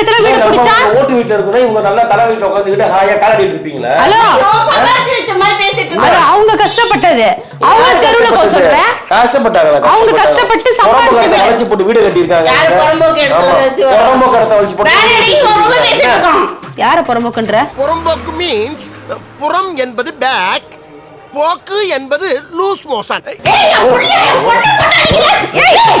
இடத்துல வீடு பிடிச்சா? ஓட்டு வீட்டுல இருக்கணும் இவங்க நல்லா தலை வீட்டுல உட்காந்துக்கிட்டு ஹாயா காலாடிட்டு இருப்பீங்களா? ஹலோ. சம்பாதிச்சு வச்ச மாதிரி பேசிட்டு அது. அவங்க கஷ்டப்பட்டது. அவங்க தெருவுல போக சொல்றேன். கஷ்டப்பட்டாங்க அவங்க கஷ்டப்பட்டு சம்பாதிச்ச வீடு. வளைச்சு போட்டு வீடு கட்டியிருக்காங்க யாரு புறம்போக்கு எடுத்து. வச்சு புறம்போக்கு இடத்த வளைச்சு போட்டு இருக்கான். யார புறம்போக்குன்ற? புறம்போக்கு மீன்ஸ் புறம் என்பது பேக் போக்கு என்பது லூஸ் மோஷன் ஏய், புள்ளைய பொண்ணை போட்டு அடிக்கிறேன். ஏய்,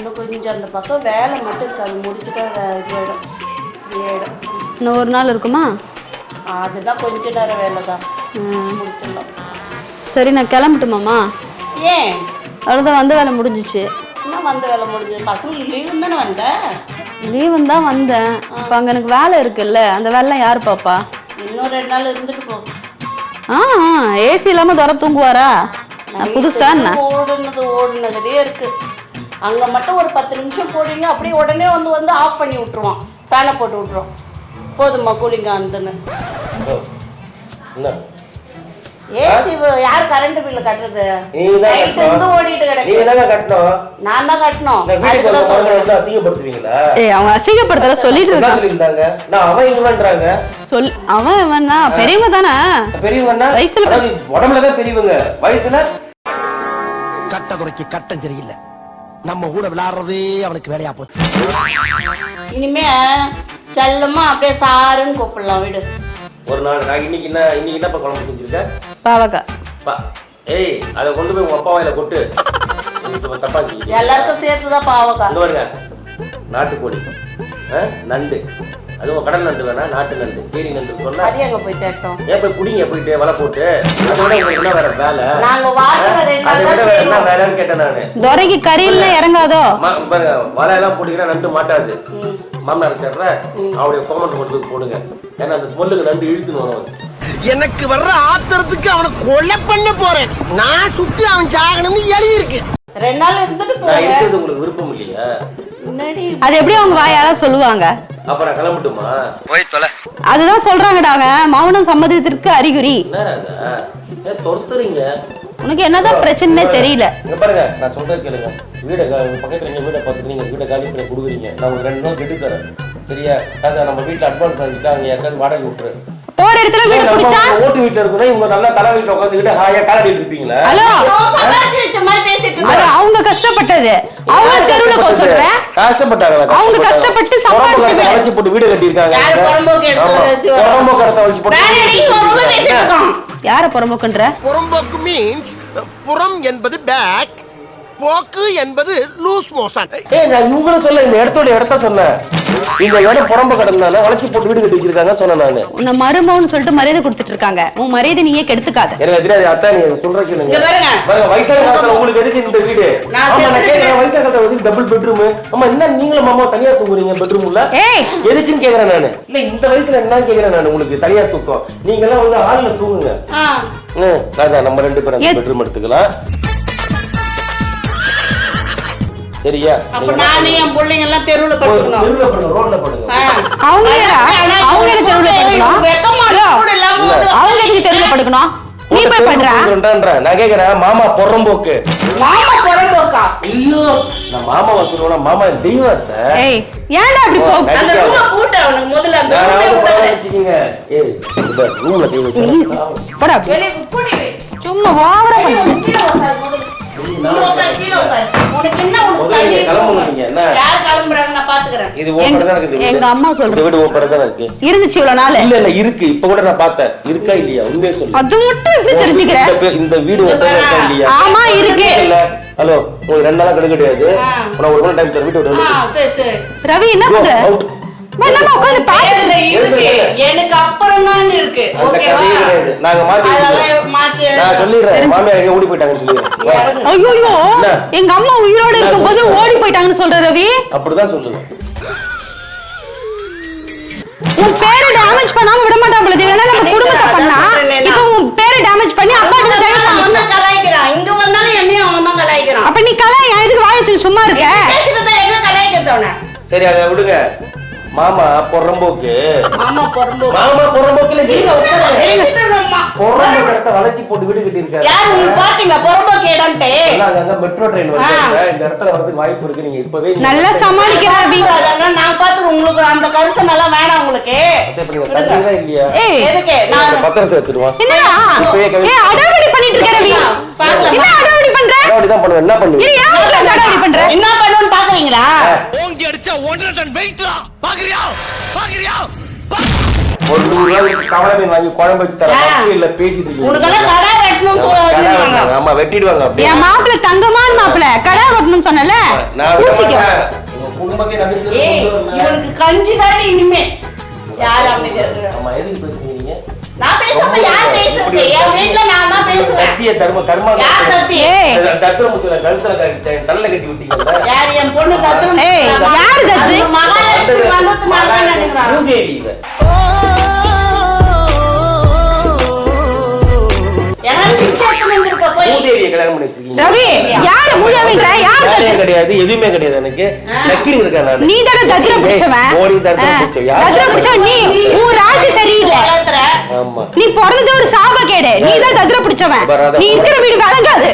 இன்னும் கொஞ்சம் அந்த பக்கம் வேலை மட்டும் இருக்கு. அது முடிச்சுட்டா இதுவாயிடும் ஃப்ரீயாயிடும் இன்னும் ஒரு நாள் இருக்குமா? அதுதான் கொஞ்ச நேரம் வேலை தான். முடிச்சிடலாம். சரி நான் கிளம்பட்டுமாமா ஏன்? அவ்வளோதான் வந்த வேலை முடிஞ்சிச்சு. என்ன வந்த வேலை முடிஞ்சது பசங்க லீவு தானே வந்த? லீவுன்னு தான் வந்தேன். இப்போ அங்கே எனக்கு வேலை இருக்குல்ல. அந்த வேலைலாம் யார் பாப்பா? இன்னும் ரெண்டு நாள் இருந்துட்டு போ. ஆ ஏசி இல்லாமல் துற தூங்குவாரா புதுசா ஓடுனது ஓடுனதே இருக்கு. அங்க மட்டும் ஒரு பத்து நிமிஷம் போடுங்க அப்படியே உடனே வந்து வந்து ஆஃப் பண்ணி விட்டுருவான் ஃபேனை போட்டு விட்டுருவான் போதுமா கூலிங்க அந்தன்னு என்ன? ஏசி யார் கரண்ட் பில்லு கட்டுறது? நீங்க தான் நைட் இருந்து கட்டணும் ஓடிட்டு நீங்க கிடக்கு. தானே கட்டணும். நான் தான் கட்டணும். வீட்டுக்கு அதுக்கு தான் வந்து சொல்றேன். வந்து அசிங்கப்படுத்துவீங்களா? ஏய் அவன் அசிங்கப்படுத்தல சொல்லிட்டு சொல்லியிருந்தாங்க? நான் அவன் இவன்றாங்க. சொல் அவன் இவன்னா? பெரியவங்க தானே? பெரியவங்கன்னா வயசுல உடம்புல தான் பெரியவங்க. வயசுல? கட்ட குறைக்கு கட்டம் சரியில்லை. நம்ம கூட விளையாடுறதே அவனுக்கு வேலையா போச்சு. இனிமே செல்லமா அப்படியே சாருன்னு கூப்பிடலாம் வீடு. ஒரு நாள் நான் இன்னைக்கு என்ன இன்னைக்கு என்னப்பா குழம்பு செஞ்சிருக்கேன் பாவக்கா பா ஏய் அதை கொண்டு போய் உங்க அப்பா வாயில கொட்டு. தப்பா எல்லாருக்கும் சேர்த்து தான் பாவக்கா அங்க பாருங்க. நாட்டுக்கோழி. ஆ, நண்டு. அதுவும் கடல் நண்டு வேணா நாட்டு நண்டு. கேரி நண்டு சொன்னா அது எங்க போய் தேட்டோம்? ஏன் போய் குடிங்க போயிட்டு வலை போட்டு? அதை விட உங்களுக்கு என்ன வேற வேலை? நாங்க வாரத்துல ரெண்டு அதை விட என்ன. வேலைன்னு கேட்டேன் நானு. துரைக்கு கறியில இறங்காதோ? பாருங்க வலை எல்லாம் போட்டீங்கன்னா நண்டு மாட்டாது. மாமனார் சேர்ற அவருடைய கோமண்ட் கொண்டு போய் போடுங்க. ஏன்னா அந்த ஸ்மெல்லுக்கு நண்டு இழுத்துன்னு வரும். எனக்கு வர்ற ஆத்திரத்துக்கு அவனை கொலை பண்ண போறேன். நான் சுட்டு அவன் சாகணும்னு எழுதி இருக்கு ரெண்டு நாள் இருந்துட்டு நான் போங்க இருக்கிறது உங்களுக்கு விருப்பம் இல்லையா? முன்னாடி அது எப்படி அவங்க வாயால சொல்லுவாங்க? அப்ப நான் கிளம்பட்டுமா? அதுதான் சொல்றாங்கடா அவன் மௌனம் சம்மதத்திற்கு அறிகுறி. என்ன ராஜா ஏன் தொடுத்துறீங்க உனக்கு என்னதான் பிரச்சனைனே தெரியல. இங்க பாருங்க நான் சொல்றது கேளுங்க. வீட பக்கத்துல நீங்க வீட பார்த்துட்டு நீங்க வீட காலி பண்ணி கொடுக்குறீங்க. நான் உங்களுக்கு ரெண்டு நாள் கெட்டு தரேன். சரியா? ராஜா நம்ம வீட்டுல அட்வான்ஸ் வாங்கிட்டா அங்க யாருக்காவது வாடகை விட்டுரு. போற இடத்துல வீடு பிடிச்சா? ஓட்டு வீட்டுல இருக்கணும் இவங்க நல்லா தலை வீட்டுல உட்காந்துக்கிட்டு ஹாயா காலாடிட்டு இருப்பீங்களா? ஹலோ? சம்பாதிச்சு வச்ச மாதிரி பேசிட்டு அது. அவங்க கஷ்டப்பட்டது. அவங்க தெருவுல போக சொல்றேன். கஷ்டப்பட்டாங்க அவங்க கஷ்டப்பட்டு சம்பாதிச்ச. வளைச்சு போட்டு வீடு. கட்டியிருக்காங்க யாரு புறம்போக்கு எடுத்து புறம்போக்கு இடத்த வளைச்சு போட்டு வேற ஒரு ரூபாய் பேசிட்டு இருக்கான். யார புறம்போக்குன்ற? புறம்போக்கு மீன்ஸ் புறம் என்பது பேக் போக்கு என்பது லூஸ் மோஷன் ஏய் நான் இவங்களும் சொல்ல இந்த இடத்தோட இடத்த சொன்னேன். இந்த இடம் புறம்பு கடந்தால வளைச்சு போட்டு வீடு கட்டி வச்சிருக்காங்க சொன்னேன் நானு. உன்னை மருமகன்னு சொல்லிட்டு மரியாதை கொடுத்துட்டு இருக்காங்க. உன் மரியாதை நீயே கெடுத்துக்காத. எனக்கு தெரியாது அத்தா நீங்க சொல்ற கேளுங்க. இங்க பாருங்க. வயசான காலத்துல உங்களுக்கு எதுக்கு இந்த வீடு? நான் ஆமா நான். கேக்குறேன் வயசான காலத்துல எதுக்கு டபுள் பெட்ரூம் ஆமா என்ன நீங்களும் மாமா தனியா தூங்குறீங்க பெட்ரூம்ல ஏய்! எதுக்குன்னு கேக்குறேன் நானு. இல்ல இந்த வயசுல என்ன கேக்குறேன் நானு உங்களுக்கு தனியா தூக்கம். நீங்க எல்லாம் வந்து ஹால்ல தூங்குங்க. ஆ. ம், அதான் நம்ம ரெண்டு பேரும் பெட்ரூம் எடுத்துக்கலாம். சரியா? அப்ப நானே என் பிள்ளைங்க எல்லாம் தெருவுல போய் படுக்கணும் தெருவுல படுங்க ரோட்ல படுங்க. அவங்க அவங்க என்ன தெருவுல படுக்கணும்? வெக்கமா ஹலோ? கூட இல்லாம வந்து அவங்க எதுக்கு தெருவுல படுக்கணும்? நீ போய் பண்ற பண்றேன் நான் கேக்குறேன் மாமா பொறம்போக்கு மாமா புறம்போக்கா ஐயோ. நான் மாமாவை சொல்லுவேன் மாமா தெய்வத்தை. ஏய் ஏன்டா அப்படி போ அந்த ரூமை பூட்டு அவனுக்கு முதல்ல அந்த ரூமை. வச்சுக்கீங்க. ஏய் இந்த ரூம்ல வச்சு போடா. வெளியே. சும்மா ஓவரா பண்ணு கீழே உட்காரு முதல்ல. கீழே உட்காரு. உனக்கு என்ன நீங்க என்ன? யார் கிளம்புறாங்க நான் பாத்துக்கிறேன். இது ஓப்பன் எங்க- தான் இருக்கு இந்த வீடு. எங்க அம்மா தான் இருக்கு? இருந்துச்சு இவ்வளவு நாள். இல்ல இல்ல இருக்கு. இப்ப கூட நான் பார்த்தேன். இருக்கா இல்லையா? உண்மையே சொல்லு. அது மட்டும் எப்படி இந்த வீடு இருக்கா இல்லையா? ஆமா இருக்கு. இல்ல ஹலோ உங்களுக்கு ரெண்டு நாளா கிடைக்க கிடையாது. நான் ஒரு மணி டைம் தர வீட்டு ரவி என்ன பண்ற? எனக்கு அப்புறம் தான் இருக்கு? அந்த ஓகேவா? கதையே கிடையாது நாங்க மாத்தி அதெல்லாம் மாத்தி நான் எழுதுறேன். சொல்லிடுறேன். மாமியார் எங்க ஓடி போயிட்டாங்கன்னு சொல்லிடுறேன். இறங்கு. ஐயோ என்ன? எங்க அம்மா உயிரோட இருக்கும்போது ஓடி போய் போயிட்டாங்கன்னு சொல்ற ரவி. அப்படிதான் சொல்லுங்க உன் பேரை டேமேஜ் பண்ணாம விட மாட்டான் போல நம்ம குடும்பத்தை இப்போ உன் பேரை டேமேஜ் பண்ணி அப்பா கிட்ட கலாய்க்கிறான். இங்க வந்தாலும் என்னையும் அவன் தான் கலாய்க்கிறான். அப்ப நீ கலா என் எதுக்கு வாய சும்மா இருக்க. சரி அதை விடுங்க. மாமா பொறம்போக்கு. மாமா பொறம்பு மாமா பொறம்போக்குல நீங்க. பொறம்போக்கு இடத்த வளைச்சி போட்டு வீடு கட்டி இருக்காரு யார் உங்களுக்கு பாத்தீங்க பொறம்பு கேடான்ட்டு அங்க மெட்ரோ ட்ரெயின் வந்து இந்த இடத்துல வரதுக்கு வாய்ப்பு இருக்கு. நீங்க இப்பவே நல்லா சமாளிக்கிற ரவி அதெல்லாம் நான் பார்த்து உங்களுக்கு அந்த கருசன் எல்லாம் வேணாம் உங்களுக்கு. இல்லையா? எதுக்கு? நான் பத்திரத்தை எடுத்துடுவா அடாவடி பண்ணிட்டு இருக்க ரவி. பார்க்கலாம். என்ன அடாவடி பண்ற? பண்ணுவேன். என்ன பண்ணுவீங்க வீட்ல இருந்து அடாவடி பண்ற? என்ன பாக்குறீங்களா ஓங்கி அடிச்சா ஒன்றரை டன் வெயிட்ரா பாக்குறியா? பாக்குறியா? ஒரு நூறு கவலை மீன் வாங்கி குழம்பு வச்சு தர ஆ. வக்கு இல்ல பேசிட்டு இருக்கீங்க. ஆமா வெட்டிடுவாங்க அப்படியே. என் மாப்பிள்ள தங்கமான மாப்பிள்ள. கடை ஓட்டணும்னு சொன்னல குடும்பத்தை வரல. இவனுக்கு கஞ்சி தாடி இனிமே. யார் அமைக்கிறது ஆமா எதுக்கு பேசுறீங்க நீங்க? நான் பேசாம யார் பேசுறது? என் வீட்டுல நான் தான் சத்திய தர்ம கர்மா கழுத்துல தலையில கட்டி விட்டீங்கல்ல? யார் என் பொண்ணு யாரு தத்து? மகாலட்சுமி பூதேவி இவ. கிடையாது எதுவுமே கிடையாது எனக்கு. நக்கிரி இருக்கேன் நீ தானே தத்ர பிடிச்சவன்? மோடி தத்திரம் பிடிச்சவன். நீ. உன் ராசி சரியில்லை. நீ பிறந்தது ஒரு சாபக்கேடு. நீ தான் தத்ர பிடிச்சவன். நீ இருக்கிற வீடு விளங்காது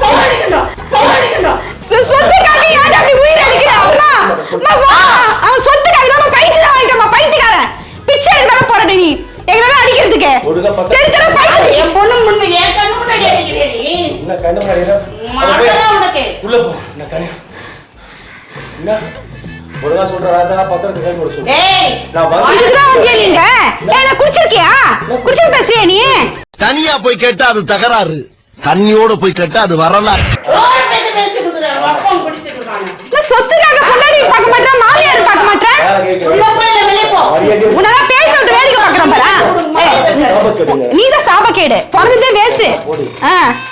சாவடிக்கணும். சாவடிக்கணும். சொ- சொத்துக்காக ஏன்டா அப்படி உயிர் எடுக்கிற? அம்மா அம்மா வா. அவன் சொத்துக்காக தான் பைத்தியம் ஆயிட்டமா பைத்தியக்காரன். பிச்சை எடுக்க போறடி நீ? எங்களால அடிக்கிறதுக்கு. ஒழுங்கா பத்திரம் தெரு தெரு யாரு? பைத்தியம் என் பொண்ணு முன்ன என் கண்ணு முன்னாடி அடிக்கிறியா நீ? என்ன கண்ணு முன்னாடி மாட்டதான் உனக்கு. உள்ள போ. என்ன கண்ணு? என்ன? ஒழுங்கா சொல்ற கை போட நீங்க. நான் குடிச்சிருக்கியா? குடிச்சிட்டு பேசுறியா நீ? தனியா போய் கேட்டா அது தகராறு. தண்ணியோட போய் கேட்டா அது வரலாறு. சொத்துக்காக பொண்டாடி பார்க்க மாட்டேன் மாமியார் பார்க்க மாட்டேன் உன்னெல்லாம் பேச விட்டு வேடிக்கை பார்க்கறேன் பாரா. சாபம் கேளுங்க. நீ தான் சாபக்கேடு. பிறந்ததே வேஸ்ட்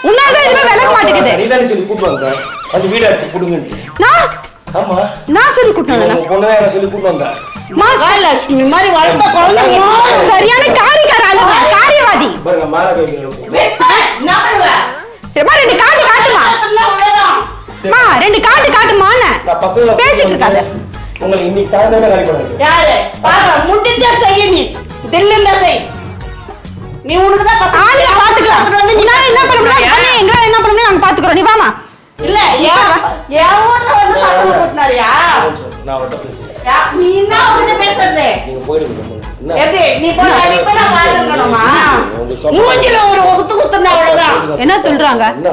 உன்னால எதுவுமே விளக்க மாட்டேங்குது. நான் ஆமா. நான் சொல்லி கூட்டு வந்தேன் மகாலட்சுமி மாதிரி வளர்த்த குழந்தை. சரியான காரிக்கார ஆளுங்க காரியவாதி. பாருங்க மேல ரெண்டு காட்டு காட்டுமா. அம்மா ரெண்டு காட்டு பசங்களை பேசிட்டு இருக்காத. உங்களை இன்னைக்கு சாயந்தரமே காலி பண்ணுறேன் யாரு? பாரு, முடிஞ்சா செய்யு நீ. தில்லுன்னா செய். நீ உனக்குதான் பத்து ஆளுங்க பாத்துக்கலாம். நான் என்ன பண்ண முடியும்? பண்ணு, எங்களால என்ன பண்ண முடியும்? நாங்க பாத்துக்கிறோம். நீ வாமா இல்ல என் என் ஊர்ல வந்து பசங்க கூட்டினாரியா? நான் அவர்கிட்ட பேசுறேன். யா- நீ என்ன அவர்கிட்ட பேசுறது? நீங்க போயிடுங்க எப்படி நீ போய் அடிப்ப நான் பாத்துக்கணுமா மூஞ்சில ஒரு குத்து குத்துனா அவ்வளவுதான். என்ன துள்றாங்க? என்ன?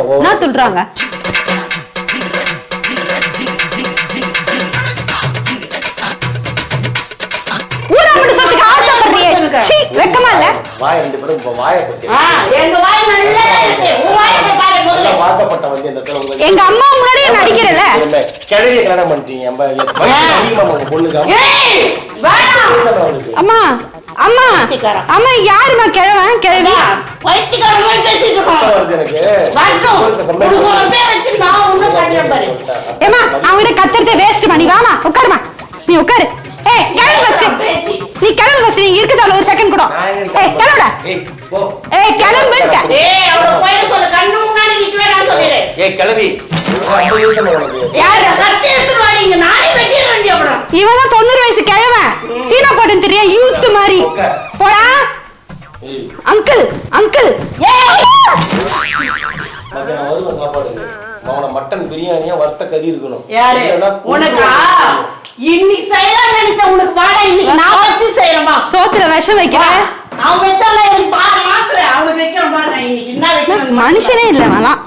வெக்கமா இல்ல? வாய் ரெண்டு பேரும் வாயை பத்தி ஆ, எங்க வாய் நல்லா இருக்கு. உன் வாயை வாக்கப்பட்ட வந்து இந்த இடத்துல எங்க அம்மா முன்னாடியே நடிக்கிறல கிழவியை கல்யாணம் பொண்ணுக்கு அம்மா. அம்மா. அம்மா யாருமா கிழவன் கிழவி? ஏமா அவங்கிட்ட கத்துறதே வேஸ்ட் பண்ணி வாமா உட்காருமா நீ உட்காரு. ஏய் கிளம்பு ஃபர்ஸ்ட். நீ கிளம்பு ஃபர்ஸ்ட் நீ இருக்குதால ஒரு செகண்ட் கூட. ஏய் கிளம்புடா ஏய், போ. ஏய் கிளம்புட்ட ஏய் அவள போய் சொல்லு கண்ணு கிழவி. ஐம்பது வயசு தொண்ணூறு கிழவன் சீனா போட்டு தெரியா யூத் மாதிரி. போடா. ஏய், அங்கிள் அங்கிள் மட்டன் பிரியாணியா வறுத்த கறி இருக்கணும். யாரு? இல்லைன்னா உனக்கா? இன்னைக்கு செய்யலாம் நினைச்ச உனக்கு இன்னைக்கு நான் வச்சு செய்யறேமா சோத்துல விஷம் வைக்கிறேன். மனுஷனே இல்ல அவன்லாம்